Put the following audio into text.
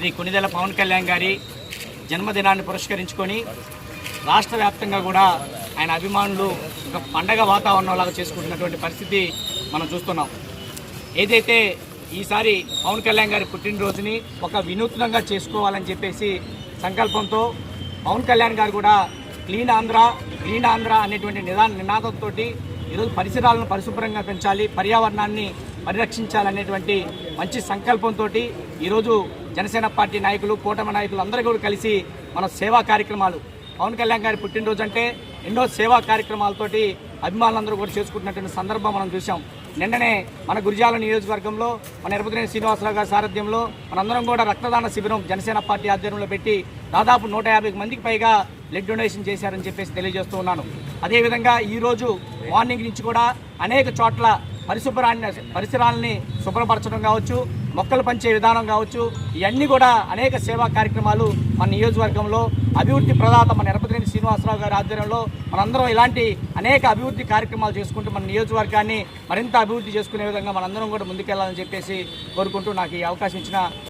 శ్రీ కొనిదెల పవన్ కళ్యాణ్ గారి జన్మదినాన్ని పురస్కరించుకొని రాష్ట్ర వ్యాప్తంగా కూడా ఆయన అభిమానులు ఒక పండగ వాతావరణంలాగా చేసుకుంటున్నటువంటి పరిస్థితి మనం చూస్తున్నాం. ఏదైతే ఈసారి పవన్ కళ్యాణ్ గారి పుట్టినరోజుని ఒక వినూత్నంగా చేసుకోవాలని చెప్పేసి సంకల్పంతో పవన్ కళ్యాణ్ గారు కూడా క్లీన్ ఆంధ్ర గ్రీన్ ఆంధ్ర అనేటువంటి నిదాన నినాదంతో ఈరోజు పరిసరాలను పరిశుభ్రంగా పెంచాలి పర్యావరణాన్ని పరిరక్షించాలనేటువంటి మంచి సంకల్పంతో ఈరోజు జనసేన పార్టీ నాయకులు కూటమి నాయకులు అందరూ కూడా కలిసి మన సేవా కార్యక్రమాలు. పవన్ కళ్యాణ్ గారి పుట్టినరోజు అంటే ఎన్నో సేవా కార్యక్రమాలతోటి అభిమానులందరూ కూడా చేసుకుంటున్నటువంటి సందర్భం మనం చూసాం నిన్ననే మన గురిజాల నియోజకవర్గంలో మన ఎరపతినేని శ్రీనివాసరావు గారి సారథ్యంలో మనందరం కూడా రక్తదాన శిబిరం జనసేన పార్టీ ఆధ్వర్యంలో పెట్టి దాదాపు నూట మందికి పైగా బ్లడ్ డొనేషన్ చేశారని చెప్పేసి తెలియజేస్తూ ఉన్నాను. అదేవిధంగా ఈరోజు మార్నింగ్ నుంచి కూడా అనేక చోట్ల పరిశుభ్రాన్ని పరిసరాలని శుభ్రపరచడం కావచ్చు మొక్కలు పంచే విధానం కావచ్చు ఇవన్నీ కూడా అనేక సేవా కార్యక్రమాలు మన నియోజకవర్గంలో. అభివృద్ధి ప్రదాత మన ఎరపతిరెడ్డి శ్రీనివాసరావు గారి ఆధ్వర్యంలో మనందరం ఇలాంటి అనేక అభివృద్ధి కార్యక్రమాలు చేసుకుంటూ మన నియోజకవర్గాన్ని మరింత అభివృద్ధి చేసుకునే విధంగా మనందరం కూడా ముందుకెళ్ళాలని చెప్పేసి కోరుకుంటూ నాకు ఈ అవకాశం ఇచ్చిన